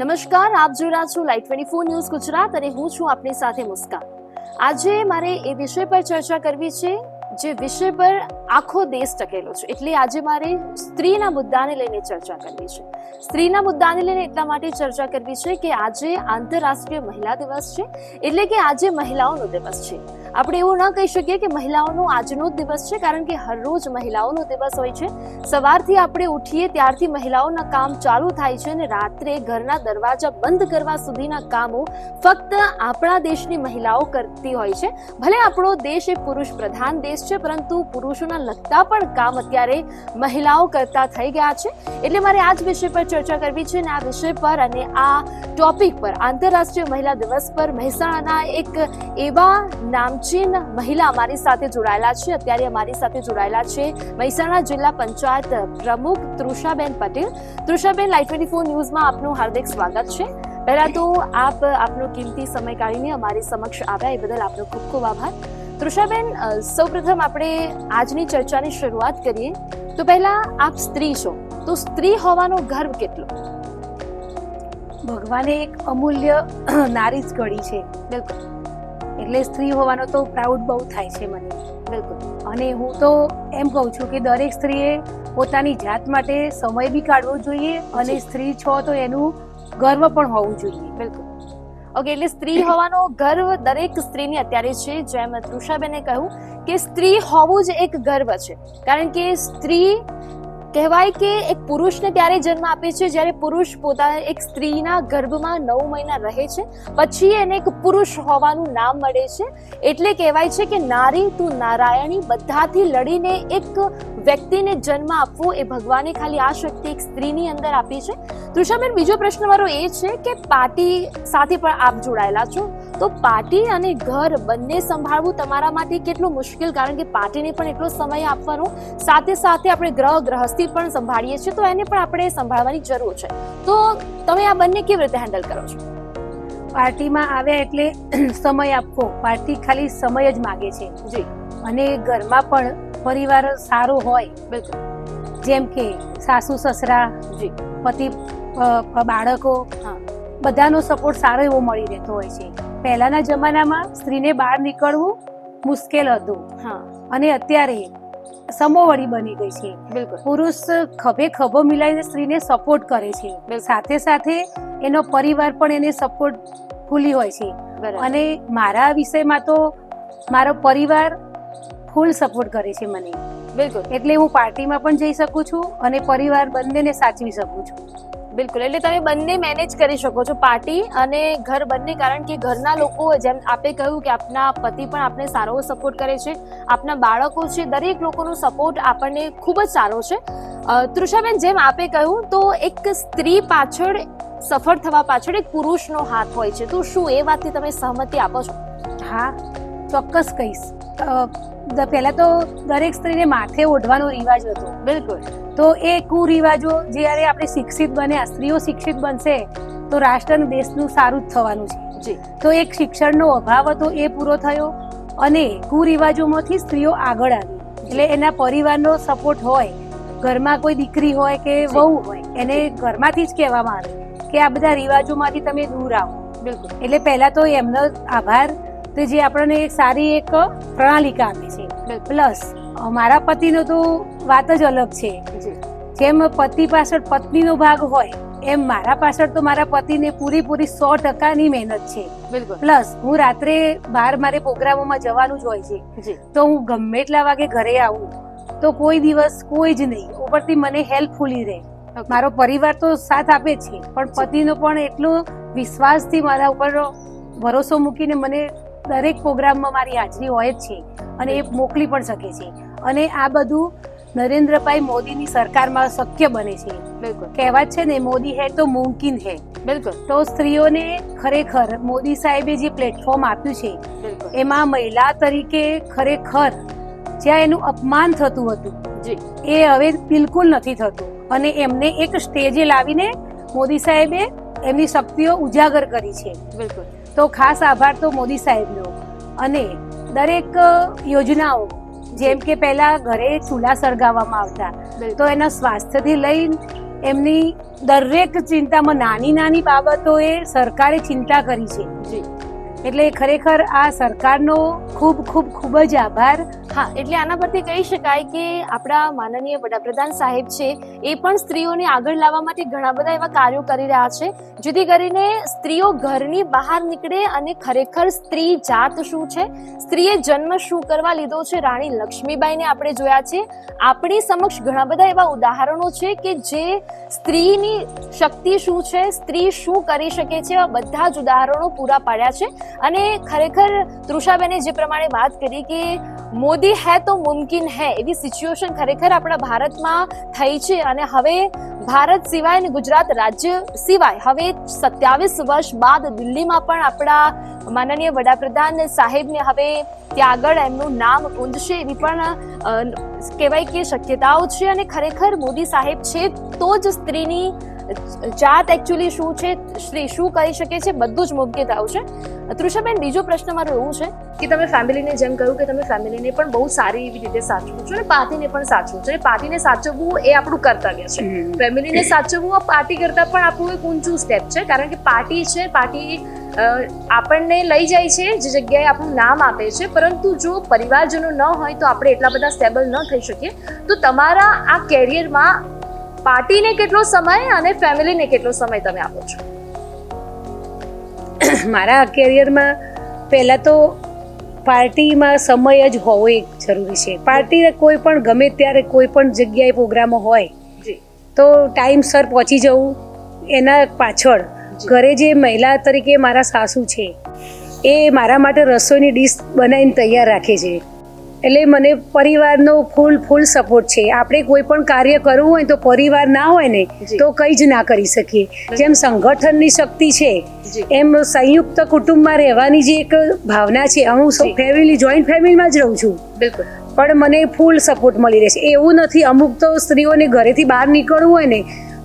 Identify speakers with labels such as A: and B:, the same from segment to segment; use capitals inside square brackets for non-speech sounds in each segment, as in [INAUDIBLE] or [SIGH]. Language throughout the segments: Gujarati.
A: નમસ્કાર, આપ જોઈ રહ્યા છો light twenty four news Gujarat અને હું છું આપની સાથે મુસ્કાન. આજે મારે એ વિષય પર ચર્ચા કરવી છે, જે વિષય પર આખો દેશ ટકેલો છે. એટલે આજે મારે સ્ત્રીના મુદ્દાને લઈને ચર્ચા કરવી છે. સ્ત્રીના મુદ્દાને લઈને એટલા માટે ચર્ચા કરવી છે કે આજે આંતરરાષ્ટ્રીય મહિલા દિવસ છે, એટલે કે આજે મહિલાઓનો દિવસ છે. આપણે એવું ન કહી શકીએ કે મહિલાઓનો આજનો જ દિવસ છે, કારણ કે હરરોજ મહિલાઓનો દિવસ હોય છે. સવારથી આપણે ઉઠીએ ત્યારથી મહિલાઓના કામ ચાલુ થાય છે અને રાત્રે ઘરના દરવાજા બંધ કરવા સુધીના કામો ફક્ત આપણા દેશની મહિલાઓ કરતી હોય છે. ભલે આપણો દેશ એ પુરુષ પ્રધાન દેશ છે, પરંતુ પુરુષોના લગતા પણ કામ અત્યારે મહિલાઓ કરતા થઈ ગયા છે. એટલે મારે આ જ વિષય પર ચર્ચા કરવી છે અને આ વિષય પર અને આ ટોપિક પર આંતરરાષ્ટ્રીય મહિલા દિવસ પર મહેસાણાના એક એવા નામચીન મહિલા અમારી સાથે જોડાયેલા છે. અત્યારે અમારી સાથે જોડાયેલા છે મહેસાણા જિલ્લા પંચાયત પ્રમુખ Trushaben Patel. Trushaben live twenty four ન્યૂઝમાં આપનું હાર્દિક સ્વાગત છે. પહેલા તો આપ આપનો કિંમતી સમય કાઢીને અમારી સમક્ષ આવ્યા એ બદલ આપનો ખૂબ ખૂબ આભાર. તૃષાબેન સૌપ્રથમ આપણે આજની ચર્ચાની શરૂઆત કરીએ. તો પહેલા આપ સ્ત્રી છો. તો સ્ત્રી હોવાનો ગર્વ કેટલો?
B: ભગવાને એક અમૂલ્ય નારી જ ઘડી છે.
A: બિલકુલ.
B: એટલે સ્ત્રી હોવાનો તો પ્રાઉડ બહુ થાય છે મને.
A: બિલકુલ.
B: અને હું તો એમ કહું છું કે દરેક સ્ત્રીએ પોતાની જાત માટે સમય બી કાઢવો જોઈએ અને સ્ત્રી છો તો એનું ગર્વ પણ હોવું જોઈએ.
A: બિલકુલ. ઓકે એટલે સ્ત્રી હોવાનો ગર્વ દરેક સ્ત્રીની અત્યારે છે. જેમ તૃષાબેને કહ્યું કે સ્ત્રી હોવું જ એક ગર્વ છે. કારણ કે સ્ત્રી કહેવાય કે એક પુરુષને ત્યારે જન્મ આપે છે જ્યારે પુરુષ પોતાના એક સ્ત્રીના ગર્ભમાં નવ મહિના રહે છે. પછી એને એક પુરુષ હોવાનું નામ મળે છે. એટલે કહેવાય છે કે નારી તું નારાયણી બધાથી લડીને એક વ્યક્તિને જન્મ આપવો એ ભગવાને ખાલી આ શક્તિ એક સ્ત્રીની અંદર આપી છે. તૃષાબેન બીજો પ્રશ્ન મારો એ છે કે પાર્ટી સાથે પણ આપ જોડાયેલા છો. તો પાર્ટી અને ઘર બંને સંભાળવું તમારા માટે કેટલું મુશ્કેલ? કારણ કે પાર્ટીને પણ એટલો સમય આપવાનો. સાથે સાથે આપણે ગ્રહ ગ્રહસ્થી પણ સંભાળીએ છીએ. તો એને પણ આપણે સંભાળવાની જરૂર છે. તો તમે આ બંને કેવી રીતે હેન્ડલ કરો છો?
B: પાર્ટીમાં આવ્યા એટલે સમય આપવો. પાર્ટી ખાલી સમય જ માગે છે.
A: જી.
B: અને ઘરમાં પણ પરિવાર સારો હોય.
A: બિલકુલ.
B: જેમ કે સાસુ સસરા
A: જી.
B: પતિ બાળકો. બધાનો સપોર્ટ સારો એવો મળી રહેતો હોય છે. પહેલાના જમાનામાં સ્ત્રીને બહાર નીકળવું મુશ્કેલ હતું.
A: હા.
B: અને અત્યારે સમોવડી બની ગઈ છે.
A: બિલકુલ.
B: પુરુષ ખભે ખભો મિલાઈને સ્ત્રીને સપોર્ટ કરે છે. સાથે સાથે એનો પરિવાર પણ એને સપોર્ટ ફૂલી હોય છે. અને મારા વિષયમાં તો મારો પરિવાર ફૂલ સપોર્ટ કરે છે મને.
A: બિલકુલ.
B: એટલે હું પાર્ટીમાં પણ જઈ શકું છું અને પરિવાર બંનેને સાચવી શકું છું.
A: બિલકુલ. એટલે તમે બંને મેનેજ કરી શકો છો પાર્ટી અને ઘર બંને કારણ કે ઘરના લોકો જેમ આપે કહ્યું કે આપના પતિ પણ આપને સારો સપોર્ટ કરે છે. આપના બાળકો છે દરેક લોકોનો સપોર્ટ આપણને ખૂબ જ સારો છે. તૃષાબેન જેમ આપે કહ્યું તો એક સ્ત્રી પાછળ સફળ થવા પાછળ એક પુરુષનો હાથ હોય છે. તો શું એ વાતથી તમે સહમતિ આપો છો?
B: હા ચોક્કસ કહીશ. પહેલા તો દરેક સ્ત્રીને માથે ઓઢવાનો રિવાજ હતો.
A: બિલકુલ.
B: તો એ કુરિવાજો જ્યારે આપણે શિક્ષિત બન્યા સ્ત્રીઓ શિક્ષિત બનશે તો રાષ્ટ્ર દેશનું સારું જ થવાનું છે.
A: જી.
B: તો એક શિક્ષણનો અભાવ હતો એ પૂરો થયો અને કુરિવાજોમાંથી સ્ત્રીઓ આગળ આવી. એટલે એના પરિવારનો સપોર્ટ હોય ઘરમાં કોઈ દીકરી હોય કે વહુ હોય એને ઘરમાંથી જ કહેવામાં આવે કે આ બધા રિવાજોમાંથી તમે દૂર આવો.
A: બિલકુલ.
B: એટલે પહેલા તો એમનો આભાર તો જે આપણને એક સારી એક પ્રણાલિકા આપે છે. પ્લસ મારા પતિનો તો વાત જ અલગ છે. જેમ પતિ પાછળ પત્નીનો ભાગ હોય એમ મારા પાછળ તો મારા પતિને પૂરેપૂરી સો ટકાની મહેનત છે. પ્લસ હું રાત્રે બહાર મારે પ્રોગ્રામોમાં જવાનું જ હોય છે. તો હું ગમે એટલા વાગે ઘરે આવું. તો કોઈ દિવસ કોઈ જ નહીં. ઉપરથી મને હેલ્પફુલી રહે. મારો પરિવાર તો સાથ આપે જ છે. પણ પતિનો પણ એટલો વિશ્વાસથી મારા ઉપર ભરોસો મૂકીને મને દરેક પ્રોગ્રામમાં મારી હાજરી હોય જ છે અને એ મોકલી પણ શકે છે. અને આ બધું નરેન્દ્રભાઈ મોદીની સરકારમાં શક્ય બને છે.
A: બિલકુલ.
B: કહેવાત છે ને મોદી હે તો મુમકિન હે.
A: બિલકુલ.
B: તો સ્ત્રીઓને ખરેખર મોદી સાહેબે જે પ્લેટફોર્મ આપ્યું છે એમાં મહિલા તરીકે ખરેખર જ્યાં એનું અપમાન થતું હતું
A: જી.
B: એ હવે બિલકુલ નથી થતું. અને એમને એક સ્ટેજે લાવીને મોદી સાહેબે એમની શક્તિઓ ઉજાગર કરી છે.
A: બિલકુલ.
B: તો ખાસ આભાર તો મોદી સાહેબનો. અને દરેક યોજનાઓ જેમ કે પહેલા ઘરે ચૂલા સળગાવવામાં આવતા તો એના સ્વાસ્થ્યથી લઈ એમની દરેક ચિંતામાં નાની નાની બાબતોએ સરકારે ચિંતા કરી છે. એટલે ખરેખર આ સરકારનો ખૂબ ખૂબ ખૂબ જ આભાર.
A: હા, એટલે આના પરથી કહી શકાય કે આપણા માનનીય વડાપ્રધાન સાહેબ છે, એ પણ સ્ત્રીઓને આગળ લાવવા માટે ઘણા બધા એવા કાર્યો કરી રહ્યા છે, જેથી કરીને સ્ત્રીઓ ઘરની બહાર નીકળે અને ખરેખર સ્ત્રી જાત શું છે? સ્ત્રીએ જન્મ શું કરવા લીધો છે? રાણી લક્ષ્મીબાઈને આપણે જોયા છે. આપણી સમક્ષ ઘણા બધા એવા ઉદાહરણો છે કે જે સ્ત્રીની શક્તિ શું છે, સ્ત્રી શું કરી શકે છે, એવા બધા જ ઉદાહરણો પૂરા પાડ્યા છે. અને ખરેખર તૃષાબેને જે પ્રમાણે વાત કરી કે મોદી હે તો મુમકિન હે, એવી સિચ્યુએશન ખરેખર આપણા ભારતમાં થઈ છે. અને હવે ભારત સિવાય અને ગુજરાત રાજ્ય સિવાય હવે સત્યાવીસ વર્ષ બાદ દિલ્હીમાં પણ આપણા માનનીય વડાપ્રધાન સાહેબને હવે ત્યાં આગળ એમનું નામ ઊંધશે એવી પણ કહેવાય કે શક્યતાઓ છે. અને ખરેખર મોદી સાહેબ છે તો જ સ્ત્રીની જાત એકચ્યુઅલી શું છે? સ્ત્રી શું કરી શકે છે? બધું જ મુમકિન આવશે છે. તૃષાબેન બીજો પ્રશ્ન મારો એવું છે કે તમે ફેમિલીને જેમ કહ્યું કે તમે ફેમિલીને પણ બહુ સારી એવી રીતે સાચવો છો અને પાર્ટીને પણ સાચવો છો. અને પાર્ટીને સાચવવું એ આપણું કર્તવ્ય છે. ફેમિલીને સાચવવું આ પાર્ટી કરતાં પણ આપણું એક ઊંચું સ્ટેપ છે. કારણ કે પાર્ટી છે પાર્ટી આપણને લઈ જાય છે જે જગ્યાએ આપણું નામ આપે છે. પરંતુ જો પરિવારજનો ન હોય તો આપણે એટલા બધા સ્ટેબલ ન થઈ શકીએ. તો તમારા આ કેરિયરમાં પાર્ટીને કેટલો સમય અને ફેમિલીને કેટલો સમય તમે આપો છો? [COUGHS]
B: મારા કેરિયરમાં પહેલાં તો પાર્ટીમાં સમય જ હોવો એ જરૂરી છે. પાર્ટી કોઈ પણ ગમે ત્યારે કોઈ પણ જગ્યાએ પ્રોગ્રામો હોય તો ટાઈમસર પહોંચી જવું એના પાછળ. ઘરે જે મહિલા તરીકે મારા સાસુ છે એ મારા માટે રસોઈની ડીશ બનાવીને તૈયાર રાખે છે. એટલે મને પરિવારનો ફૂલ ફૂલ સપોર્ટ છે. આપણે કોઈ પણ કાર્ય કરવું હોય તો પરિવાર ના હોય ને તો કંઈ જ ના કરી શકીએ. જેમ સંગઠનની શક્તિ છે એમ સંયુક્ત કુટુંબમાં રહેવાની જે એક ભાવના છે હું ફેમિલી જોઈન્ટ ફેમિલીમાં જ રહું છું.
A: બિલકુલ.
B: પણ મને ફૂલ સપોર્ટ મળી રહેશે એવું નથી અમુક તો સ્ત્રીઓને ઘરેથી બહાર નીકળવું હોય ને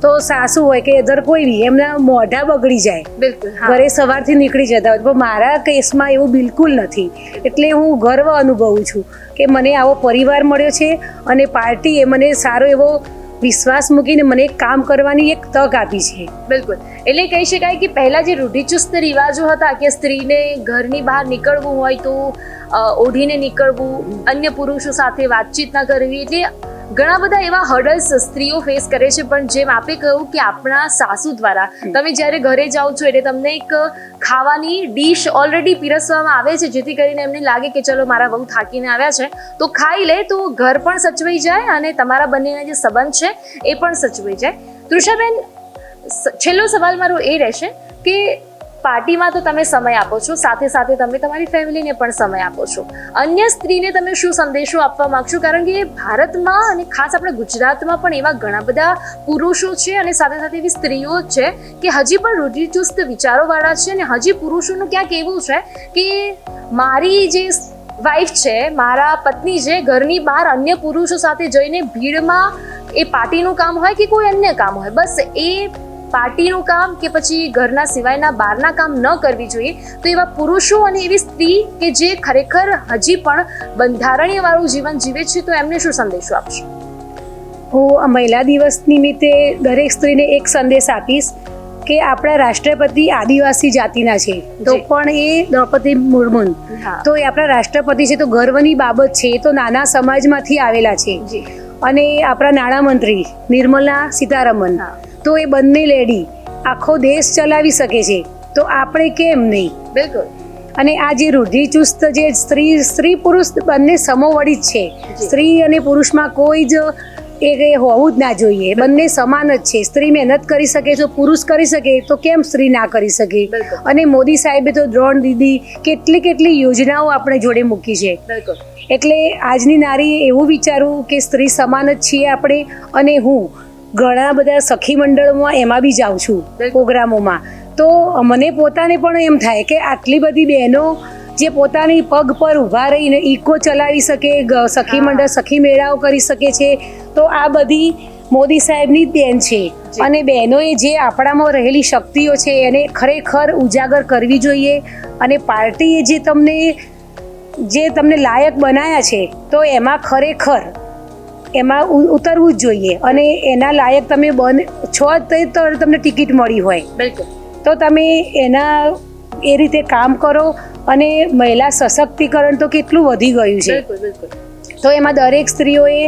B: તો સાસુ હોય કે અધર કોઈ બી એમના મોઢા બગડી જાય.
A: બિલકુલ
B: ઘરે સવારથી નીકળી જતા હોય પણ મારા કેસમાં એવું બિલકુલ નથી. એટલે હું ગર્વ અનુભવું છું કે મને આવો પરિવાર મળ્યો છે અને પાર્ટીએ મને સારો એવો વિશ્વાસ મૂકીને મને કામ કરવાની એક તક આપી છે.
A: બિલકુલ. એટલે કહી શકાય કે પહેલા જે રૂઢિચુસ્ત રિવાજો હતા કે સ્ત્રીને ઘરની બહાર નીકળવું હોય તો ઓઢીને નીકળવું અન્ય પુરુષો સાથે વાતચીત ના કરવી એટલે ઘણા બધા એવા હર્ડલ્સ સ્ત્રીઓ ફેસ કરે છે, પણ જેમ આપે કહ્યું કે આપણા સાસુ દ્વારા. તમે જ્યારે ઘરે જાઓ છો એટલે તમને એક ખાવાની ડીશ ઓલરેડી પીરસવામાં આવે છે, જેથી કરીને એમને લાગે કે ચલો મારા બહુ થાકીને આવ્યા છે. તો ખાઈ લે, તો ઘર પણ સચવાઈ જાય અને તમારા બંનેના જે સંબંધ છે, એ પણ સચવાઈ જાય. તૃષાબેન છેલ્લો સવાલ મારો એ રહેશે કે પાર્ટીમાં તો તમે સમય આપો છો, સાથે સાથે તમે તમારી ફેમિલીને પણ સમય આપો છો. અન્ય સ્ત્રીને તમે શું સંદેશો આપવા માંગશો? કારણ કે ભારતમાં અને ખાસ આપણા ગુજરાતમાં પણ એવા ઘણા બધા પુરુષો છે અને સાથે સાથે એવી સ્ત્રીઓ છે કે હજી પણ રૂઢિચુસ્ત વિચારોવાળા છે અને હજી પુરુષોનું ક્યાંક એવું છે કે મારી જે વાઈફ છે, મારા પત્ની છે ઘરની બહાર અન્ય પુરુષો સાથે જઈને ભીડમાં એ પાર્ટીનું કામ હોય કે કોઈ અન્ય કામ હોય, બસ એ પાર્ટીનું કામ કે પછી ઘરના સિવાયના બહારના કામ ન કરવી જોઈએ તો એવા પુરુષો અને એવી સ્ત્રી કે જે ખરેખર હજી પણ બંધારણીય વાળું જીવન જીવે છે તો એમને શું સંદેશો આપશો?
B: હું મહિલા દિવસ નિમિત્તે દરેક સ્ત્રીને એક સંદેશ આપીશ કે આપણા રાષ્ટ્રપતિ આદિવાસી જાતિના છે તો પણ એ દ્રૌપદી મુર્મુ તો એ આપણા રાષ્ટ્રપતિ છે તો ગર્વની બાબત છે એ તો નાના સમાજમાંથી આવેલા છે. અને આપણા નાણામંત્રી નિર્મલા સીતારમન
A: હા.
B: તો એ બંને લેડી આખો દેશ ચલાવી શકે છે. તો આપણે કેમ નહીં?
A: બિલકુલ.
B: અને આ જે રૂઢિચુસ્ત જે સ્ત્રી સ્ત્રી પુરુષ બંને સમોવડી જ છે. સ્ત્રી અને પુરુષમાં કોઈ જ એ હોવું જ ના જોઈએ. બંને સમાન જ છે. સ્ત્રી મહેનત કરી શકે તો પુરુષ કરી શકે તો કેમ સ્ત્રી ના કરી શકે? અને મોદી સાહેબે તો દ્રોણ દીદી કેટલી કેટલી યોજનાઓ આપણે જોડે મૂકી છે. એટલે આજની નારી એવું વિચારવું કે સ્ત્રી સમાન જ છીએ આપણે અને હું. ઘણા બધા સખી મંડળોમાં એમાં બી જાઉં છું પ્રોગ્રામોમાં. તો મને પોતાને પણ એમ થાય કે આટલી બધી બહેનો જે પોતાની પગ પર ઊભા રહીને ઇકો ચલાવી શકે સખી મંડળ સખી મેળાઓ કરી શકે છે તો આ બધી મોદી સાહેબની બેન છે. અને બહેનોએ જે આપણામાં રહેલી શક્તિઓ છે એને ખરેખર ઉજાગર કરવી જોઈએ અને પાર્ટીએ જે તમને જે તમને લાયક બનાયા છે તો એમાં ખરેખર એમાં ઉતરવું જ જોઈએ. અને એના લાયક તમે બન છો તો તો તમને ટિકિટ મળી હોય.
A: બિલકુલ.
B: તો તમે એના એ રીતે કામ કરો અને મહિલા સશક્તિકરણ તો કેટલું વધી ગયું છે.
A: બિલકુલ બિલકુલ.
B: તો એમાં દરેક સ્ત્રીઓએ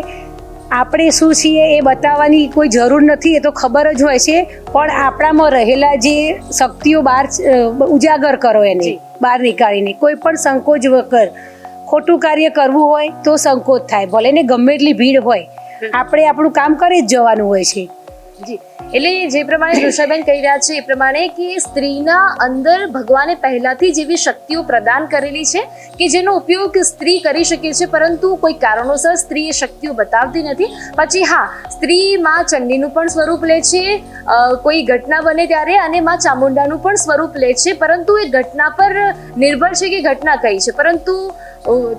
B: આપણે શું છીએ એ બતાવવાની કોઈ જરૂર નથી એ તો ખબર જ હોય છે. પણ આપણામાં રહેલા જે શક્તિઓ બહાર ઉજાગર કરો એને બહાર નીકાળીને. કોઈ પણ સંકોચ વગર ખોટું કાર્ય કરવું હોય તો સંકોચ થાય. ભલે ને ગમે એટલી ભીડ હોય. આપણે આપણું કામ કરી જ જવાનું હોય છે.
A: જી. એટલે જે પ્રમાણે ઋષાબેન કહી રહ્યા છે, એ પ્રમાણે કે સ્ત્રીના અંદર ભગવાને પહેલાથી જ એવી શક્તિઓ પ્રદાન કરેલી છે કે જેનો ઉપયોગ સ્ત્રી કરી શકે છે, પરંતુ કોઈ કારણોસર સ્ત્રી એ શક્તિઓ બતાવતી નથી. પછી હા, સ્ત્રી માં ચંડીનું પણ સ્વરૂપ લે છે કોઈ ઘટના બને ત્યારે અને માં ચામુંડાનું પણ સ્વરૂપ લે છે, પરંતુ એ ઘટના પર નિર્ભર છે કે ઘટના કઈ છે. પરંતુ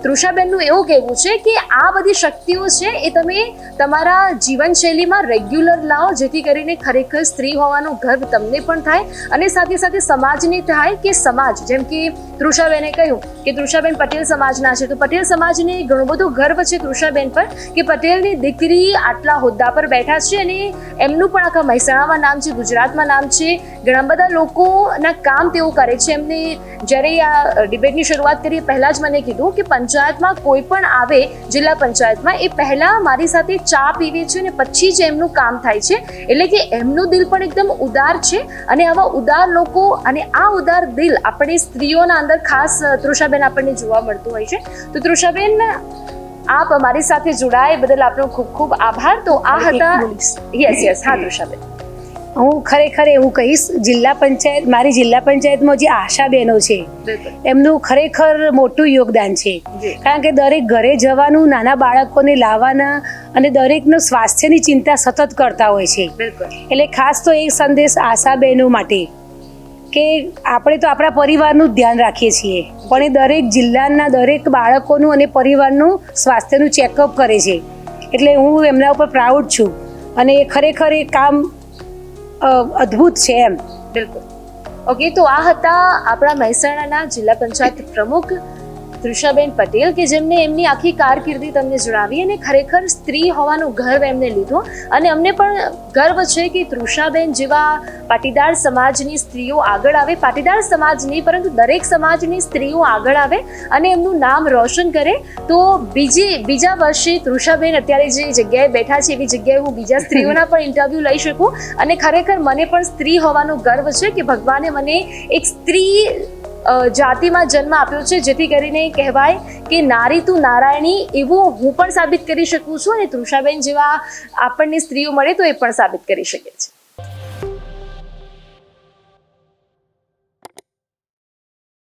A: તૃષાબેનનું એવું કહેવું છે કે આ બધી શક્તિઓ છે એ તમે તમારા જીવનશૈલીમાં રેગ્યુલર લાવો, જેથી કરીને ખરેખર સ્ત્રી હોવાનો ગર્વ તમને પણ થાય અને સાથે સાથે સમાજને થાય કે સમાજ. જેમ કે તૃષાબેને કહ્યું કે તૃષાબેન પટેલ સમાજના છે. તો પટેલ સમાજને ઘણો બધો ગર્વ છે તૃષાબેન પર કે પટેલની દીકરી આટલા હોદ્દા પર બેઠા છે અને એમનું પણ આખા મહેસાણામાં નામ છે, ગુજરાતમાં નામ છે. ઘણા બધા લોકોના કામ તેઓ કરે છે. એમને જ્યારે આ ડિબેટની શરૂઆત કરીએ પહેલાં જ મને કીધું કે પંચાયતમાં કોઈ પણ આવે જિલ્લા પંચાયતમાં એ પહેલાં મારી સાથે ચા પીવે છે અને પછી જ એમનું કામ થાય છે. એટલે કે એમનું દિલ પણ એકદમ ઉદાર છે અને આવા ઉદાર લોકો અને આ ઉદાર દિલ આપણે સ્ત્રીઓના અંદર ખાસ તૃષાબેન આપણને જોવા મળતું હોય છે. તો તૃષાબેન આપ અમારી સાથે જોડાય બદલ આપનો ખૂબ ખૂબ આભાર. તો આ હતા યસ યસ હા તૃષાબેન.
B: હું ખરેખર એવું કહીશ જિલ્લા પંચાયત મારી જિલ્લા પંચાયતમાં જે આશા બહેનો છે એમનું ખરેખર મોટું યોગદાન છે. કારણ કે દરેક ઘરે જવાનું નાના બાળકોને લાવવાના અને દરેકનું સ્વાસ્થ્યની ચિંતા સતત કરતા હોય છે. એટલે ખાસ તો એક સંદેશ આશા બહેનો માટે કે આપણે તો આપણા પરિવારનું ધ્યાન રાખીએ છીએ. પણ એ દરેક જિલ્લાના દરેક બાળકોનું અને પરિવારનું સ્વાસ્થ્યનું ચેકઅપ કરે છે. એટલે હું એમના ઉપર પ્રાઉડ છું. અને એ ખરેખર એ કામ અદ્ભુત છે એમ.
A: બિલકુલ. ઓકે તો આ હતા આપણા મહેસાણાના જિલ્લા પંચાયત પ્રમુખ તૃષાબેન પટેલ કે જેમને એમની આખી કારકિર્દી તમને જણાવી અને ખરેખર સ્ત્રી હોવાનો ગર્વ એમને લીધો. અને અમને પણ ગર્વ છે કે તૃષાબેન જેવા પાટીદાર સમાજની સ્ત્રીઓ આગળ આવે. પાટીદાર સમાજ નહીં, પરંતુ દરેક સમાજની સ્ત્રીઓ આગળ આવે અને એમનું નામ રોશન કરે. તો બીજી, બીજા વર્ષે તૃષાબેન અત્યારે જે જગ્યાએ બેઠા છે, એવી જગ્યાએ હું બીજા સ્ત્રીઓના પણ ઇન્ટરવ્યૂ લઈ શકું. અને ખરેખર મને પણ સ્ત્રી હોવાનો ગર્વ છે કે ભગવાને મને એક સ્ત્રી જાતિમાં જન્મ આપ્યો છે, જેથી કરીને કહેવાય કે નારી તું નારાયણી એવું હું પણ સાબિત કરી શકું છું અને તૃષાબેન જેવા આપણને સ્ત્રીઓ મળે તો એ પણ સાબિત કરી શકે છે.